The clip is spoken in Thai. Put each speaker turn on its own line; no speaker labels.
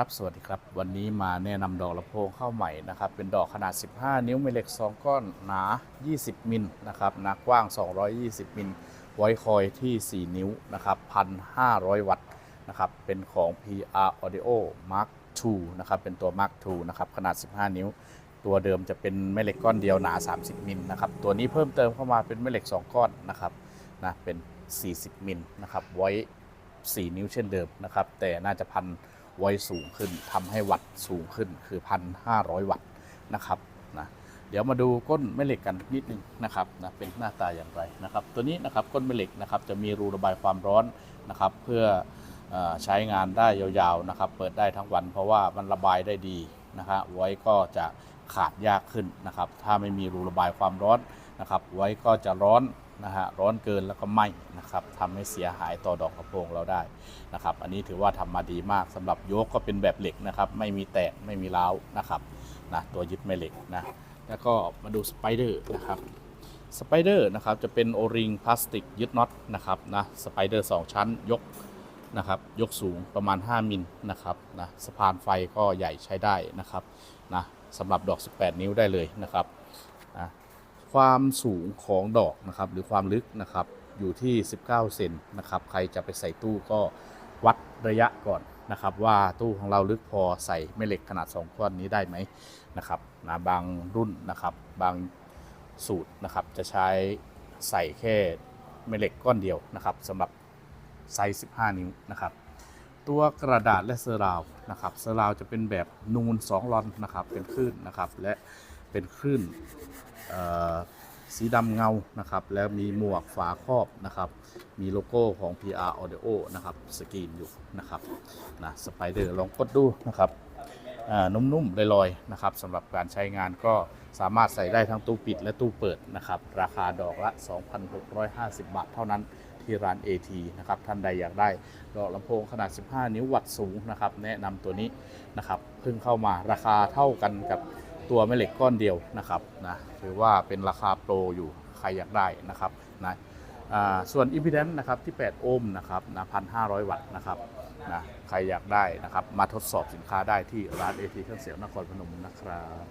ครับ สวัสดีครับ วันนี้มาแนะนำดอกลำโพงเข้าใหม่นะครับ เป็นดอกขนาด 15 นิ้วแม่เหล็ก 2 ก้อนหนา 20 มิลนะครับหนากว้าง 220 มิล ไว้คอยที่ 4 นิ้วนะครับ1,500 วัตต์นะครับ เป็นของ PR Audio Mark II นะครับ เป็นตัว Mark II นะครับ ขนาด 15 นิ้ว ตัวเดิมจะเป็นแม่เหล็กก้อนเดียวหนา 30 มิลนะครับ ตัวนี้เพิ่มเติมเข้ามาเป็นแม่เหล็ก 2 ก้อนนะครับ นะ เป็น 40 มิลนะครับ ไว้ 4 นิ้วเช่นเดิมนะครับ แต่น่าจะพัน ไว้สูงขึ้นทำให้วัตต์สูงขึ้นคือ 1,500 วัตต์นะครับนะเดี๋ยวมาดูก้นแม่เหล็กกันนิดนึงนะครับนะเป็นหน้าตาอย่างไรนะครับ ตัวนี้นะครับก้นแม่เหล็กนะครับจะมีรูระบายความร้อนนะครับ เพื่ออใช้งานได้ยาวๆนะครับ เปิดได้ทั้งวันเพราะว่ามันระบายได้ดีนะฮะไว้ก็จะขาดยากขึ้นนะครับ ถ้าไม่มีรูระบายความร้อนนะครับ ไว้ก็จะร้อน นะฮะร้อนเกินแล้วก็ไหม้นะครับทำให้เสียหายต่อดอกกระโปรงเราได้นะครับ อันนี้ถือว่าทำมาดีมากสำหรับโยกก็เป็นแบบเหล็กนะครับ ไม่มีแตกไม่มีร้าวนะครับนะตัวยึดแม่เหล็กนะแล้วก็มาดูสไปเดอร์นะครับสไปเดอร์นะครับจะเป็นโอริงพลาสติกยึดน็อตนะครับนะสไปเดอร์สองชั้นยกนะครับยกสูงประมาณ 5 มิลนะครับนะสะพานไฟก็ใหญ่ใช้ได้นะครับนะสำหรับดอก 18 นิ้วได้เลยนะครับ ความสูงของดอกนะครับ หรือความลึกนะครับอยู่ที่ 19 เซนนะครับ ใครจะไปใส่ตู้ก็วัดระยะก่อนนะครับ ว่าตู้ของเราลึกพอใส่แม่เหล็กขนาด 2 ก้อนนี้ได้ไหมนะครับนะบางรุ่นนะครับ บางสูตรนะครับ จะใช้ใส่แค่แม่เหล็กก้อนเดียวนะครับสำหรับไซส์ 15 นิ้วนะครับ ตัวกระดาษและเซราวนะครับเซอร์ราวจะเป็นแบบนูน 2 ลอนนะครับ เป็นคลื่นนะครับ และเป็นคลื่นเอ่อ สีดำเงานะครับ แล้วมีหมวกฝาครอบนะครับ มีโลโก้ของ PR Audio นะครับสกรีนอยู่นะครับนะสไปเดอร์ลองกดดูนะครับอ่านุ่มๆลอยๆนะครับสำหรับการใช้งานก็สามารถใส่ได้ทั้งตู้ปิดและตู้เปิดนะครับ ราคาดอกละ 2,650 บาทเท่านั้นที่ร้าน AT นะครับท่านใดอยากได้ดอกลำโพงขนาด 15 นิ้ววัตต์สูงนะครับ แนะนำตัวนี้นะครับเพิ่งเข้ามาราคาเท่ากันกับ ตัวแม่เหล็กก้อนเดียวนะครับนะถือว่าเป็นราคาโปรอยู่ใครอยากได้นะครับนะส่วน impedance นะครับที่ 8 โอห์มนะครับนะ1,500 วัตต์นะครับนะใครอยากได้นะครับมาทดสอบสินค้าได้ที่ร้าน AT เครื่องเสียงนครพนมนะครับ